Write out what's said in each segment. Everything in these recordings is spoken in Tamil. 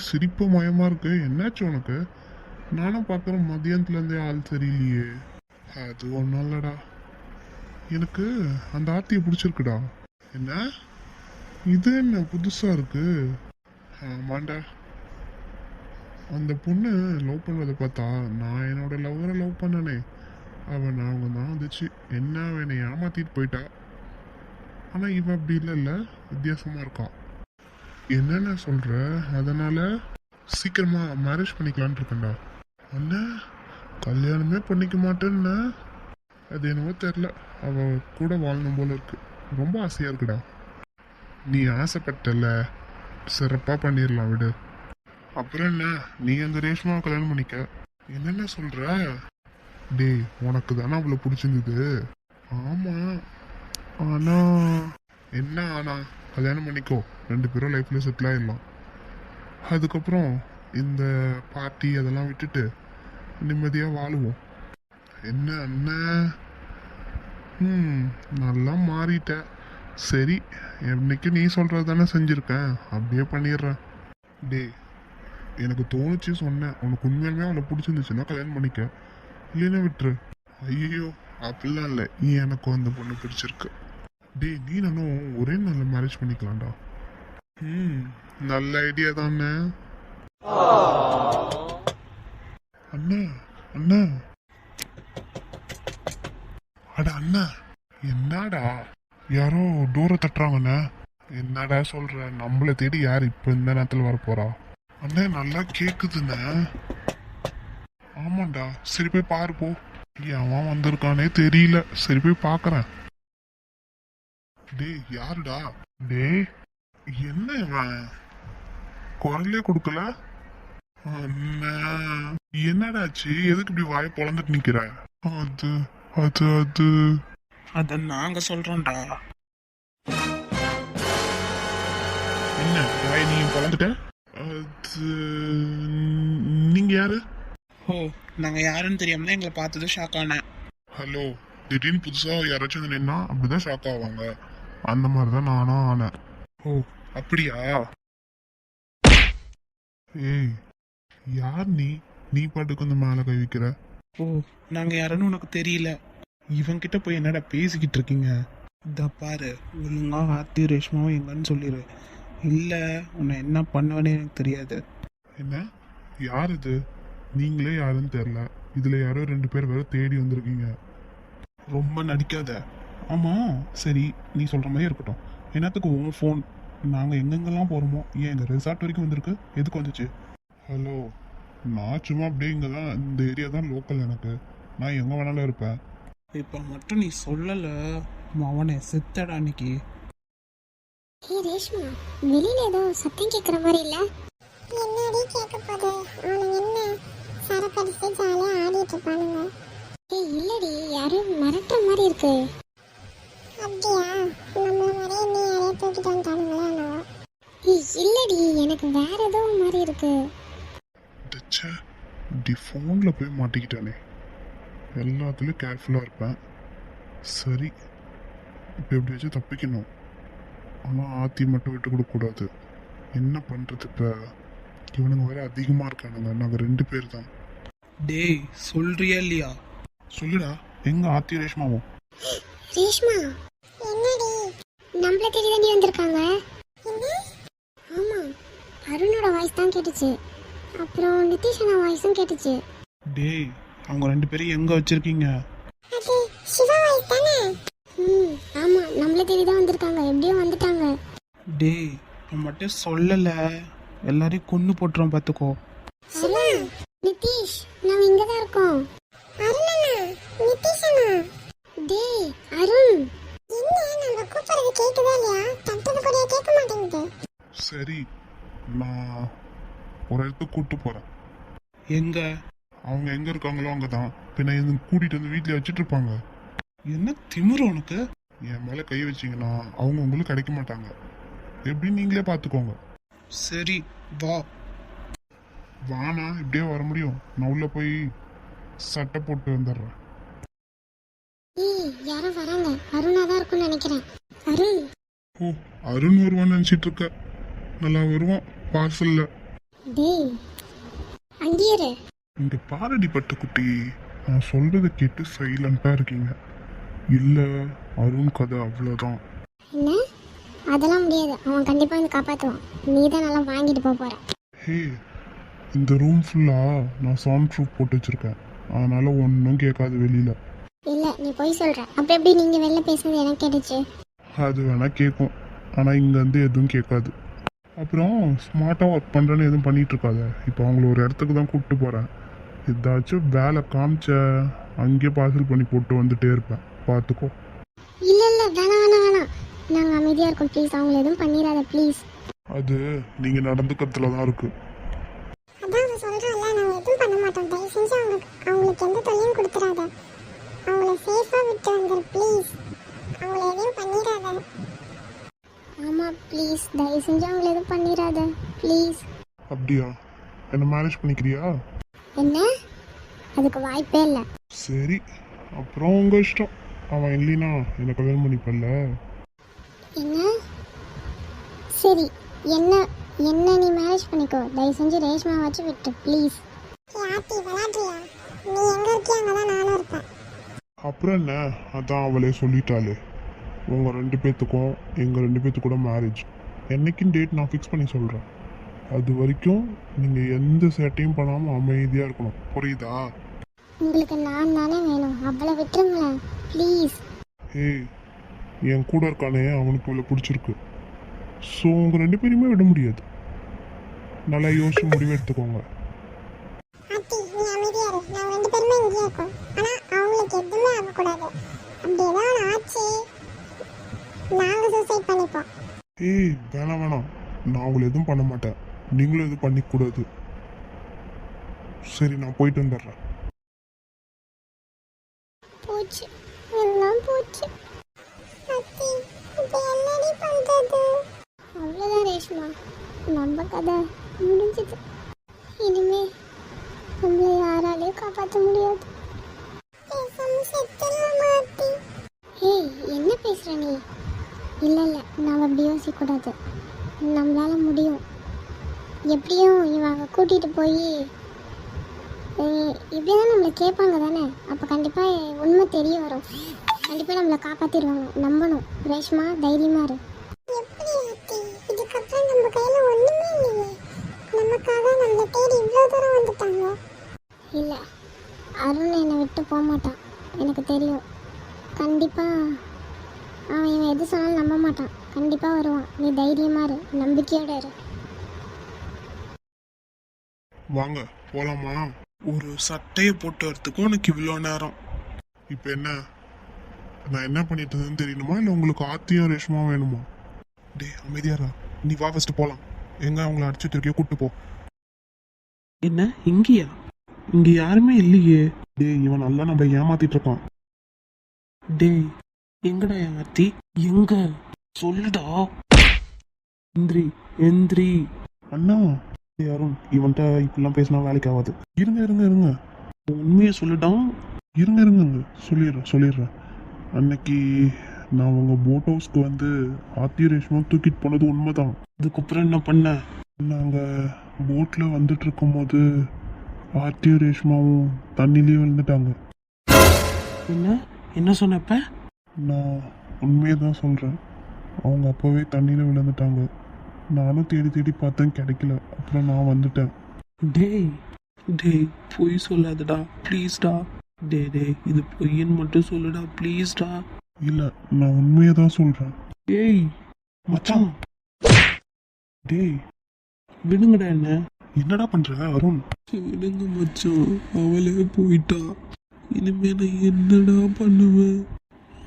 சிரிப்பு மயமா இருக்கு. என்னாச்சு உனக்கு? நானும் பார்க்குறேன் மதியானத்துல இருந்தே ஆள் தெரியலையே அது ஒன்றும் இல்லடா. எனக்கு அந்த ஆர்த்தியை பிடிச்சிருக்குடா. என்ன? இது என்ன புதுசா இருக்கு? ஆமாண்டா. அந்த பொண்ணு லவ் பண்ணதை பார்த்தா நான் என்னோட லவ்வரை லவ் பண்ணனே. அவன் அவங்க தான் வந்துச்சு. என்ன அவனை ஏமாத்திட்டு போயிட்டா? ஆனா இவன் அப்படி இல்லைல்ல. வித்தியாசமா இருக்கான் என்னென்ன சொல்கிற அதனால் சீக்கிரமாக மேரேஜ் பண்ணிக்கலான்ட்டு இருக்கேன்டா. அண்ணா கல்யாணமே பண்ணிக்க மாட்டேன்னா? அது என்னவோ தெரில அவள் கூட வாழணும் போல இருக்கு. ரொம்ப ஆசையாக இருக்குடா. நீ ஆசைப்பட்டல. சிறப்பாக பண்ணிடலாம் விடு. அப்புறம் என்ன? நீ அந்த ரேஷ்மாவை கல்யாணம் பண்ணிக்க. என்னென்ன சொல்கிற டேய் உனக்கு தானே அவளை பிடிச்சிருந்தது? ஆமாம் ஆனால் என்ன ஆனால் கல்யாணம் பண்ணிக்கோ. ரெண்டு பேரும் லைஃப்பில் செட்டில் ஆகிடலாம் அதுக்கப்புறம் இந்த பார்ட்டி அதெல்லாம் விட்டுட்டு நிம்மதியாக வாழுவோம். என்ன அண்ணன் ம் நல்லா மாறிட்டேன் சரி என்னைக்கு நீ சொல்கிறது தானே செஞ்சுருக்கேன் அப்படியே பண்ணிடுறேன். டேய் எனக்கு தோணுச்சு சொன்னேன். உனக்கு உண்மையாலுமே அவளை பிடிச்சிருந்துச்சுன்னா கல்யாணம் பண்ணிக்க. இல்லைன்னா விட்டுரு. ஐயோ அப்படிலாம் இல்லை. நீ எனக்கு அந்த பொண்ணு பிடிச்சிருக்கு. டேய் நீ நானும் ஒரே நல்ல மேரேஜ் பண்ணிக்கலாம்டா. ம் நல்ல ஐடியா தானே. அண்ணா அண்ணா. அட அண்ணா. என்னடா? யாரோ டோரை தட்டுறாங்கண்ணே. என்னடா சொல்ற? நம்மளை தேடி யார் இப்ப இந்த நேரத்துல வர போறா அண்ணே நல்லா கேக்குதுண்ணே. ஆமாண்டா. சரி போய் பாரு போ. அவன் வந்திருக்கானே தெரியல. சரி போய் பார்க்கறேன் டேய் யாருடா? டேய் என்ன இவன்? குரலே கொடுக்கல? என்னடாச்சு எதுக்கு இப்படி வாயை பொழந்துட்டு நிக்கிற? அது அது அது. அத நாங்க சொல்றோம்டா. என்ன வாயை நீ பொழந்துட்ட அது நீங்க யாரு? ஓ நாங்க யாருன்னு தெரியாம எங்களை பார்த்தது ஷாக் ஆனேன். ஹலோ திடீர்னு புதுசா யாராச்சும் வந்து நின்னா அப்படிதான் ஷாக் ஆவாங்க. அந்த மாதிரி தான் நானும் ஆனேன் ஓ அப்படியா? ஏய் யார் நீ? நீ பாட்டுக்கு வந்து மேலே கை வைக்கிற? ஓ நாங்க யாருன்னு உனக்கு தெரியல. இவன் கிட்ட போய் என்னடா பேசிக்கிட்டு இருக்கீங்க? இதா பாரு ஒழுங்கா ஆர்த்தி ரேஷ்மாவும் எங்கன்னு சொல்லிடு இல்ல உன்னை என்ன பண்ணுவேன்னு எனக்கு தெரியாது. என்ன? யார் இது? நீங்களே யாருன்னு தெரில இதுல யாரோ ரெண்டு பேர் வேற தேடி வந்திருக்கீங்க. ரொம்ப நடிக்காத. ஆமா சரி நீ சொல்ற மாதிரி இருக்கட்டும். என்னத்துக்கு உன் ஃபோன் நாங்க எங்கெங்கெல்லாம் போறோமோ ஏன் எங்க ரெசார்ட் வரைக்கும் வந்திருக்கு? எதுக்கு வந்துச்சு? ஹலோ நான் சும்மா அப்படியே இங்கே தான் இந்த ஏரியா தான் லோக்கல் எனக்கு. நான் எங்கே வேணாலும் இருப்பேன். இப்ப மட்டும் நீ சொல்லல அவனை செத்தடா அன்னைக்கு. ஹே ரேஷ்மா வெளியில ஏதோ சத்தம் கேட்குற மாதிரி இல்ல? என்னடி கேட்க போகுது அவனுங்க என்ன? சரக்கடிச்சு ஜாலியா ஆடிட்டு இருப்பானுங்க. ஏய் இல்லடி யாரும் மிரட்டுற மாதிரி இருக்கு. அப்படியா? நம்மள மாதிரியே நீ யாரையும் தூக்கிட்டு வந்துட்டானுங்களா ஏய் இல்லடி எனக்கு வேற ஏதோ மாதிரி இருக்கு. தச்சா இப்படி ஃபோனில் போய் மாட்டிக்கிட்டானே. எல்லாத்துலேயும் கேர்ஃபுல்லாக இருப்பேன். சரி இப்போ எப்படியாச்சும் தப்பிக்கணும்? ஆனால் ஆத்தி மட்டும் விட்டு கொடுக்கக்கூடாது. என்ன பண்ணுறது இப்போ? இவனுங்க வேற அதிகமாக இருக்கானுங்க. நாங்கள் ரெண்டு பேர் தான் டேய் சொல்றியா இல்லையா? சொல்லுடா எங்க ஆத்தி ரேஷ்மாவும் ரேஷ்மா? நம்மள தேடி தாண்டி வந்திருக்காங்க. ஆமா அருணோட வாய்ஸ் தான் கேட்டுச்சு. அப்புறம் நிதிஷனா வாய்ஸும் கேட்டுச்சு. டேய் அவங்க ரெண்டு பேரும் எங்க வச்சிருக்கீங்க? அது சிவா வாய்ஸ் தானே? ம் ஆமா நம்மள தேடி தான் வந்திருக்காங்க. எப்படியோ வந்துட்டாங்க. டேய் நான் மட்டும் சொல்லல. எல்லாரையும் கொன்னு போட்டுறோம் பாத்துக்கோ சிவா நிதிஷ் நாம இங்க தான் இருக்கோம் அருணனா நிதிஷ் அண்ணா டேய் அருண் என்ன நம்ம கூப்பிடுறது கேக்குதா இல்லையா தட்டது கூட கேட்க மாட்டேங்குது சரி நான் ஒரு இடத்துக்கு கூப்பிட்டு போகிறேன் எங்க? அவங்க எங்கே இருக்காங்களோ அங்கே தான் பின்ன இது கூட்டிகிட்டு வந்து வீட்டில் வச்சுட்டு இருப்பாங்க. என்ன திமிரு உனக்கு? என் மேலே கை வச்சிங்கன்னா அவங்க உங்களுக்கு கிடைக்க மாட்டாங்க. எப்படி நீங்களே பார்த்துக்கோங்க சரி வா. வானா? இப்படியே வர முடியும். நான் உள்ள போய் சட்டை போட்டு வந்துடுறேன். ஏய் யாரோ வராங்க. அருணா தான் இருக்கும்னு நினைக்கிறேன். அருண். ஓ அருண் வருவான்னு நினச்சிட்டு இருக்க. நல்லா வருவான் பார்சல்ல டேய் அங்கேயே இரு. இந்த பாரடி பட்டுக்குட்டி நான் சொல்றதை கேட்டு சைலண்டா இருக்கீங்க. இல்ல அருண் கதை அவ்வளோதான் என்ன? அதெல்லாம் முடியாது. அவன் கண்டிப்பா வந்து காப்பாத்துவான். நீ தான் நல்லா வாங்கிட்டு போக போற. ஹே இந்த ரூம் ஃபுல்லா நான் சவுண்ட் ப்ரூஃப் போட்டு வச்சிருக்கேன். அதனால ஒன்றும் கேட்காது வெளியில. இல்ல நீ போய் சொல்ற. அப்ப எப்படி நீங்க வெளில பேசுனது எனக்கு கேட்டுச்சு. அது வேணா கேட்கும். ஆனா இங்க இருந்து எதுவும் கேட்காது. அப்புறம் ஸ்மார்ட்டா ஒர்க் பண்றேன்னு எதுவும் பண்ணிட்டு இருக்காத இப்போ அவங்கள ஒரு இடத்துக்கு தான் கூப்பிட்டு போறேன். ஏதாச்சும் வேலை காமிச்ச அங்கேயே பார்சல் பண்ணி போட்டு வந்துட்டே இருப்பேன். பார்த்துக்கோ இல்ல இல்ல வேணாம் வேணாம் வேணாம். நாங்க அமைதியா இருக்கோம் ப்ளீஸ் அவங்கள எதுவும் பண்ணிடாத ப்ளீஸ் அது நீங்க நடந்துக்கிறதுல தான் இருக்கு அதான் அவன் சொல்றான்ல நாங்க எதுவும் பண்ண மாட்டோம் தயவு செஞ்சு அவங்க அவங்களுக்கு எந்த தொல்லையும் கொடுத்துறாத அவங்கள சேஃபா விட்டு வந்துரு ப்ளீஸ் அவங்கள எதையும் பண்ணிடாத ஆமா ப்ளீஸ் தயவு செஞ்சு அவங்கள எதுவும் பண்ணிடாத. ப்ளீஸ் அப்படியா? என்ன மேரேஜ் பண்ணிக்கிறியா? என்ன? அதுக்கு வாய்ப்பே இல்லை. சரி. அப்புறம் உங்க இஷ்டம். அவன் இல்லைனா என்ன கல்யாணம் பண்ணிப்பல்ல என்ன? சரி. என்ன? என்ன நீ மேரேஜ் பண்ணிக்கோ. தயவு செஞ்சு ரேஷ்மா வச்சு விட்டு ப்ளீஸ் ஆத்தி விளாட்றியா நீ எங்க இருக்கியா அங்கே தான் நானும் இருப்பேன். அப்புறம் என்ன? அதான் அவளே சொல்லிட்டாளே. உங்க ரெண்டு பேத்துக்கும் எங்க ரெண்டு பேத்து கூட மேரேஜ் என்னைக்கும் டேட் நான் ஃபிக்ஸ் பண்ணி சொல்றேன். அது வரைக்கும் நீங்க எந்த சேட்டையும் பண்ணாம அமைதியா இருக்கணும். புரியுதா? உங்களுக்கு நான் தானே வேணும். அவ்வளோ விட்டுருங்களேன் ப்ளீஸ் ஏய் என் கூட இருக்கானே அவனுக்கு இவ்வளோ பிடிச்சிருக்கு. ஸோ உங்க ரெண்டு பேரையுமே விட முடியாது. நல்லா யோசிச்சு முடிவு எடுத்துக்கோங்க. நாங்கள் பேருமே நாங்கள் சூசைட் பண்ணிப்போம். ஏய் வேணாம் வேணாம். நான் உங்களை எதுவும் பண்ண மாட்டேன். நீங்களும் எதுவும் பண்ணிக்கூடாது. சரி நான் போயிட்டு வந்துடுறேன். போச்சு. எல்லாம் போச்சு. அத்தி இப்போ என்னடி பண்றது? அவ்வளோதான் ரேஷ்மா. நம்ம கதை முடிஞ்சது. இனிமே நம்மளை யாராலையும் காப்பாற்ற முடியாது. ஏய் என்ன பேசுற நீ? இல்லை இல்லை நாம் அப்படி யோசிக்கக்கூடாது. நம்மளால முடியும். எப்படியும் இவங்க கூட்டிகிட்டு போய் இப்படி தான் நம்மளை கேட்பாங்க தானே? அப்போ கண்டிப்பாக உண்மை தெரிய வரும். கண்டிப்பாக நம்மளை காப்பாற்றிடுவாங்க நம்பணும். ரேஷ்மா தைரியமாக இரு. இதுக்கப்புறம் நம்ம கையில் ஒன்றுமே இல்லையே. நமக்காக நம்மளை தேடி இவ்வளோ தூரம் வந்துட்டாங்க. இல்லை அருண் என்னை விட்டு போக மாட்டான் எனக்கு தெரியும். கண்டிப்பாக அவன் இவன் எது சொன்னாலும் நம்ப மாட்டான். கண்டிப்பாக வருவான். நீ தைரியமாக இரு. நம்பிக்கையோட இரு. வாங்க போலாமா? ஒரு சட்டையை போட்டு வரத்துக்கு உனக்கு இவ்வளோ நேரம். இப்போ என்ன? நான் என்ன பண்ணிட்டு இருந்தேன்னு தெரியணுமா? இல்லை உங்களுக்கு ஆத்தியும் ரேஷ்மாவும் வேணுமா? டேய் அமைதியாரா நீ வா ஃபஸ்ட்டு போகலாம் எங்க அவங்கள அடிச்சு திருக்கியோ கூட்டு போ. என்ன? இங்கேயா? இங்க யாருமே இல்லையே. டேய் இவன் நல்லா நம்மளை ஏமாத்திட்டு இருக்கான். டேய் எங்கடா அத்தி? எங்க? சொல்லுடா. எந்திரி எந்திரி அண்ணா டேய் அருண் இவன்கிட்ட இப்படிலாம் பேசினா வேலைக்கு ஆகாது. இருங்க இருங்க இருங்க. உண்மையை சொல்லுடா. இருங்க இருங்க சொல்லிடுறேன் சொல்லிடுறேன். அன்னைக்கு நான் உங்க போட் ஹவுஸ்க்கு வந்து ஆத்தி ரேஷ்மா தூக்கிட்டு போனது உண்மைதான். அதுக்கப்புறம் என்ன பண்ண? நாங்கள் போட்டில் வந்துட்டு இருக்கும்போது ஆர்த்தியும் ரேஷ்மாவும் தண்ணிலேயே விழுந்துட்டாங்க. என்ன? என்ன சொன்னப்ப நான் உண்மையை தான் சொல்கிறேன் அவங்க அப்போவே தண்ணியில் விழுந்துட்டாங்க. நானும் தேடி தேடி பார்த்தேன் கிடைக்கல. அப்புறம் நான் வந்துட்டேன். டேய் டேய் பொய் சொல்லாதடா. ப்ளீஸ்டா. டே டேய் இது பொய்ன்னு மட்டும் சொல்லுடா ப்ளீஸ்டா. இல்லை நான் உண்மையை தான் சொல்கிறேன் ஏய் மச்சான். டேய். விடுங்கடா என்ன. என்னடா பண்ணுற அருண்? விடுங்க மச்சான். அவளே போயிட்டா. இனிமே நான் என்னடா பண்ணுவேன்?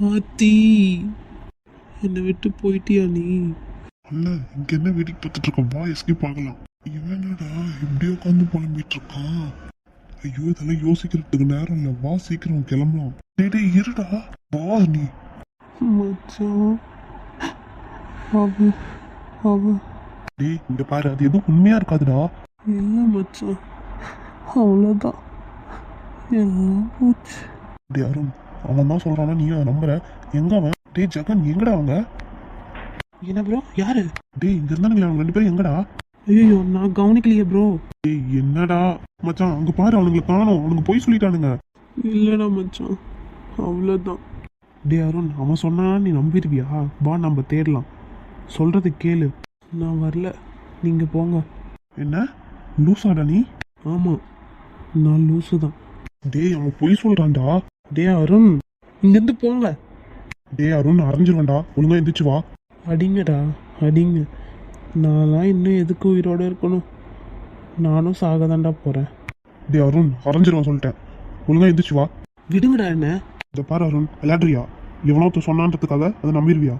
ஆத்தி என்னை விட்டு போயிட்டியா நீ? அல்ல இங்க என்ன வேடிக்கை பார்த்துட்டு இருக்கோம்? வா எஸ்கேப் ஆகலாம். இவன் என்னடா இப்படி உட்காந்து புலம்பிட்டு இருக்கான்? ஐயோ இதெல்லாம் யோசிக்கிறதுக்கு நேரம் இல்லை. வா சீக்கிரம் கிளம்பலாம். டேய் இருடா. வா நீ. மச்சான். அவ அவ டேய் இங்க பாரு அது எதுவும் உண்மையா இருக்காதுடா. இல்லை மச்சான். அவ்வளோதான் எல்லாம் போச்சு. டேய் அருண் அவன் தான் சொல்றானா நீ அதை நம்புற? எங்க அவன்? டேய் ஜெகன் எங்கடா அவங்க? என்ன ப்ரோ யாரு? டேய் இங்க இருந்தானுங்களே அவங்க ரெண்டு பேரும் எங்கடா? ஐயோ நான் கவனிக்கலையே ப்ரோ டேய் என்னடா? மச்சான் அங்க பாரு அவனுங்களை காணோம். அவனுங்க போய் சொல்லிட்டானுங்க. இல்லைடா மச்சான். அவ்வளோதான் டே அருண் அவன் சொன்னா நீ நம்பிடுவியா வா நம்ம தேடலாம். சொல்றது கேளு. நான் வரல. நீங்க போங்க. என்ன? லூசாடா நீ? ஆமாம் நான் லூசு தான் டேய் அவன் பொய் சொல்றான்டா. டே அருண். இங்கேருந்து போங்க. டேய் அருண் அரைஞ்சிருவான்டா ஒழுங்கா எந்திரிச்சு வா. அடிங்கடா அடிங்க. நான்லாம் இன்னும் எதுக்கு உயிரோட இருக்கணும்? நானும் சாக தான்டா போகிறேன் டேய் அருண் அரைஞ்சிருவான் சொல்லிட்டேன். ஒழுங்கா எந்திரிச்சு வா. விடுங்கடா என்ன? இதை பாரு அருண் விளையாடுறியா? ஒருத்தன் சொன்னான்றதுக்காக அதை நம்பிடுவியா?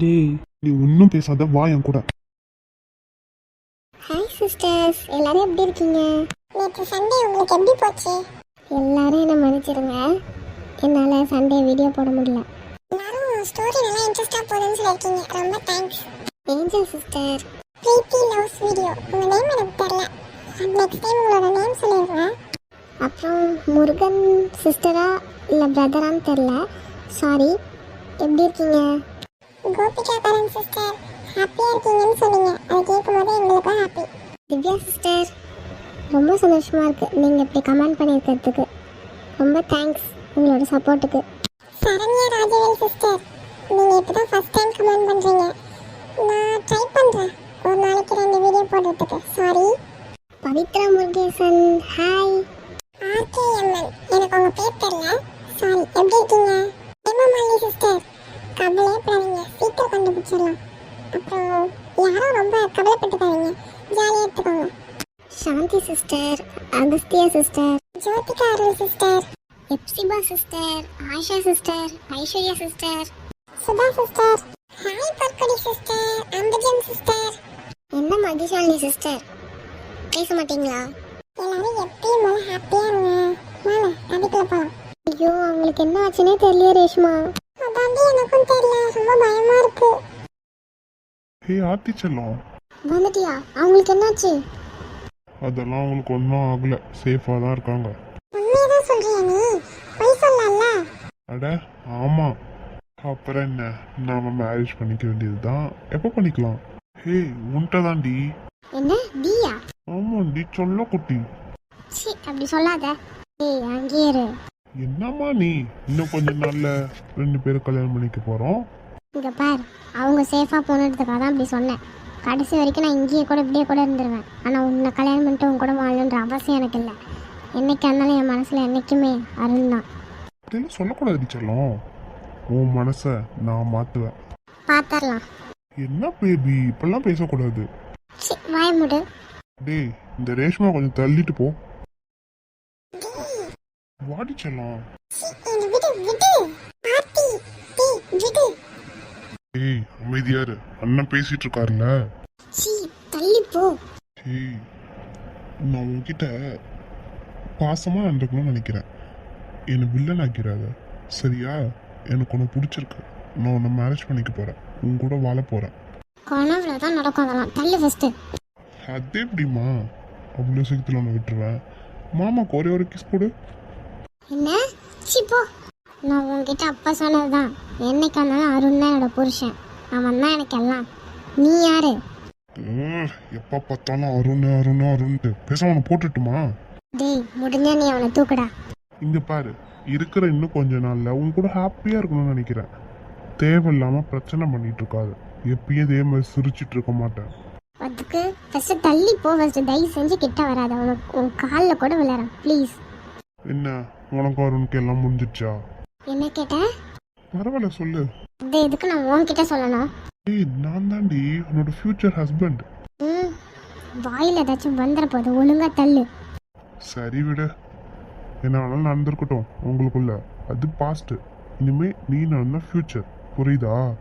டேய். நீ ஒன்றும் பேசாத வா என் கூட. ஹாய் சிஸ்டர்ஸ் எல்லாரும் எப்படி இருக்கீங்க? நேற்று சண்டே உங்களுக்கு எப்படி போச்சு? எல்லாரும் என்ன மன்னிச்சிருங்க. என்னால் சண்டே வீடியோ போட முடியல. எல்லாரும் ஸ்டோரி நல்லா இன்ட்ரெஸ்டாக போகுதுன்னு சொல்லியிருக்கீங்க. ரொம்ப thanks Angel sister Preethi loves video உங்கள் நேம் எனக்கு தெரில நெக்ஸ்ட் டைம் உங்களோட நேம் சொல்லிடுங்க அப்புறம் முருகன் சிஸ்டரா இல்லை பிரதரான்னு தெரில சாரி எப்படி இருக்கீங்க? கோபிகா கரண் சிஸ்டர் ஹாப்பியாக இருக்கீங்கன்னு சொன்னீங்க. அதை கேட்கும் போது எங்களுக்கும் ஹாப்பி திவ்யா சிஸ்டர் ரொம்ப சந்தோஷமா இருக்கு. நீங்கள் இப்படி கமெண்ட் பண்ணியிருக்கிறதுக்கு. ரொம்ப தேங்க்ஸ் உங்களோட சப்போர்ட்டுக்கு. சரண்யா ராஜவேல் சிஸ்டர் நீங்கள் இப்போ தான் ஃபஸ்ட் டைம் கமெண்ட் பண்ணுறீங்க நான் ட்ரை பண்ணுறேன் ஒரு நாளைக்கு ரெண்டு வீடியோ போடுறதுக்கு. Sorry Pavithra Murugesan hi R K M N எனக்கு உங்கள் பேர் தெரியல. சாரி எப்படி இருக்கீங்க? ஹேமமாலி சிஸ்டர் கவலையப்படாதீங்க சீக்கிரம் கண்டுபிடிச்சிடலாம். அப்புறம் யாரும் ரொம்ப கவலைப்பட்டுக்காதீங்க. ஜாலியாக எடுத்துக்கோங்க. Shanthi sister Agasthiya sister Jothika Arul sister Hepzibah sister Ayesha sister Aishwarya sister Sudha sister hi பர்கடி sister அம்பஜன் சிஸ்டர் என்ன மதிஷாலினி சிஸ்டர் பேச மாட்டீங்களா எல்லாரும் எப்பயும் போல ஹாப்பியா இருங்க. வாங்க அதுக்குள்ள போலாம். ஐயோ அவங்களுக்கு என்ன ஆச்சுன்னே தெரியல ரேஷ்மா. அதாண்டி எனக்கும் தெரியல ரொம்ப பயமா இருக்கு. ஹே ஆத்தி செல்லம். வந்துட்டியா? அவங்களுக்கு என்னாச்சு? அதெல்லாம் அவங்களுக்கு ஒன்றும் ஆகல. சேஃபாக தான் இருக்காங்க. சொல்றியா நீ? பொய் சொல்லல. அட ஆமாம் அப்புறம் என்ன? நாம மேரேஜ் பண்ணிக்க வேண்டியது தான் எப்போ பண்ணிக்கலாம்? ஹே உன்ட்ட தான்டி என்ன டியா? ஆமாண்டி சொல்ல குட்டி. சி அப்படி சொல்லாத. ஏய் அங்கேயே இரு. என்னம்மா நீ? இன்னும் கொஞ்ச நாள்ல ரெண்டு பேரும் கல்யாணம் பண்ணிக்க போறோம். இங்க பார் அவங்க சேஃபா போனதுக்காக தான் அப்படி சொன்னேன். கடைசி வரைக்கும் நான் இங்கேயே கூட இப்படியே கூட இருந்துருவேன். ஆனா உன்னை கல்யாணம் பண்ணிட்டு உன் கூட வாழணுன்ற அவசியம் எனக்கு இல்லை. என்னைக்கு இருந்தாலும் என் மனசுல என்னைக்குமே அருண் தான். இதெல்லாம் சொல்லக்கூடாது செல்லம். உன் மனசை நான் மாத்துவேன். பாத்தரலாம். என்ன பேபி இப்பெல்லாம் பேசக்கூடாது. சி வாய முடு. டேய் இந்த ரேஷ்மா கொஞ்சம் தள்ளிட்டு போ. வாடி செல்லம். ஏய் அமைதியாரு. அண்ணன் பேசிட்டு இருக்காருல்ல சி தள்ளி போ. ஏய் நான் உன்கிட்ட பாசமா நடக்கணும்னு நினைக்கிறேன். என்னை வில்லன் ஆக்கிறாத சரியா? எனக்கு உன்னை பிடிச்சிருக்கு. நான் உன்னை மேரேஜ் பண்ணிக்க போறேன். உன் கூட வாழ போறேன். கனவுல தான் நடக்கும் அதெல்லாம். தள்ளு ஃபர்ஸ்ட் அது எப்படிம்மா? அவ்வளோ சீக்கிரத்தில் உன்னை விட்டுருவேன். மாமாக்கு ஒரே ஒரு கிஸ் கொடு என்ன? சி போ. நான் உன்கிட்ட அப்பா சொன்னதுதான். என்னைக்கு இருந்தாலும் அருண் தான் என்னோட புருஷன். அவன் தான் எனக்கு எல்லாம். நீ யாரு? எப்ப பார்த்தாலும் அருண் அருண் அருண்ட்டு. பேசாம அவனை போட்டுட்டுமா? டேய் முடிஞ்சா நீ அவனை தூக்குடா. இங்க பாரு இருக்கிற இன்னும் கொஞ்ச நாள்ல உன் கூட ஹாப்பியா இருக்கணும்னு நினைக்கிறேன். தேவையில்லாம பிரச்சனை பண்ணிட்டு இருக்காது. எப்பயும் இதே மாதிரி சிரிச்சிட்டு இருக்க மாட்டேன். அதுக்கு ஃபர்ஸ்ட் தள்ளி போ ஃபர்ஸ்ட் தயவு செஞ்சு கிட்ட வராத. உனக்கு உன் காலில் கூட விளையாடுறேன் ப்ளீஸ் என்ன உனக்கு அருணுக்கு எல்லாம் முடிஞ்சிடுச்சா? என்ன கேட்ட? பரவாயில்ல சொல்லு. இது எதுக்கு நான் உன்கிட்ட சொல்லணும்? ஏய் நான் தாண்டி உன்னோட ஃபியூச்சர் ஹஸ்பண்ட் ம் வாயில் ஏதாச்சும் வந்துட போது ஒழுங்கா தள்ளு. சரி விடு என்ன வேணாலும் நடந்திருக்கட்டும் உங்களுக்குள்ள. அது பாஸ்ட் இனிமே நீ நடந்த ஃபியூச்சர் புரியுதா?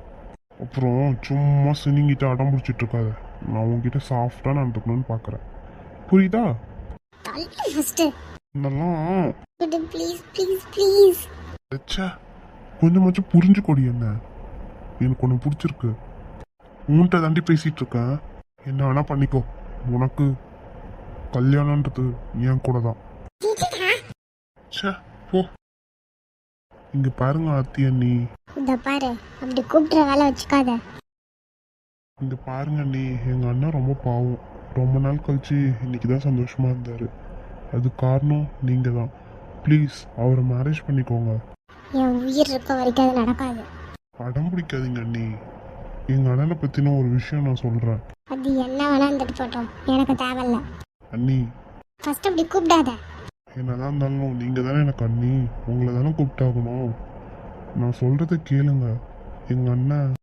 அப்புறம் சும்மா சினிங்கிட்டு அடம் பிடிச்சிட்டு இருக்காத. நான் உன்கிட்ட சாஃப்டா நடந்துக்கணும்னு பார்க்கறேன் புரியுதா? கொஞ்சமாச்சும் புரிஞ்சுக்கொடி என்ன. எனக்கு ஒன்று பிடிச்சிருக்கு. உன்கிட்ட தாண்டி பேசிட்டு இருக்கேன். என்ன வேணா பண்ணிக்கோ. உனக்கு கல்யாணன்றது என் கூட தான் ச்சே போ. இங்க பாருங்க ஆத்தி அண்ணி. இந்த பாரு அப்படி கூப்பிட்ற வேலை வச்சுக்காத. இங்க பாருங்க அண்ணி எங்க அண்ணன் ரொம்ப பாவம். ரொம்ப நாள் கழிச்சு இன்னைக்கு தான் சந்தோஷமா இருந்தாரு. அது காரணம் நீங்க தான் ப்ளீஸ் அவரை மேரேஜ் பண்ணிக்கோங்க. என் உயிர் இருக்க வரைக்கும் அது நடக்காது. அடம் பிடிக்காதீங்க அண்ணி. எங்க அண்ணனை பத்தின ஒரு விஷயம் நான் சொல்றேன். அது என்ன வேணா இருந்துட்டு போட்டோம். எனக்கு தேவையில்ல. அண்ணி. ஃபர்ஸ்ட் அப்படி கூப்பிடாத. என்னதான் இருந்தாலும் நீங்க தானே எனக்கு அண்ணி. உங்களை தானே கூப்பிட்டாகணும். நான் சொல்றத கேளுங்க. எங்க அண்ணன்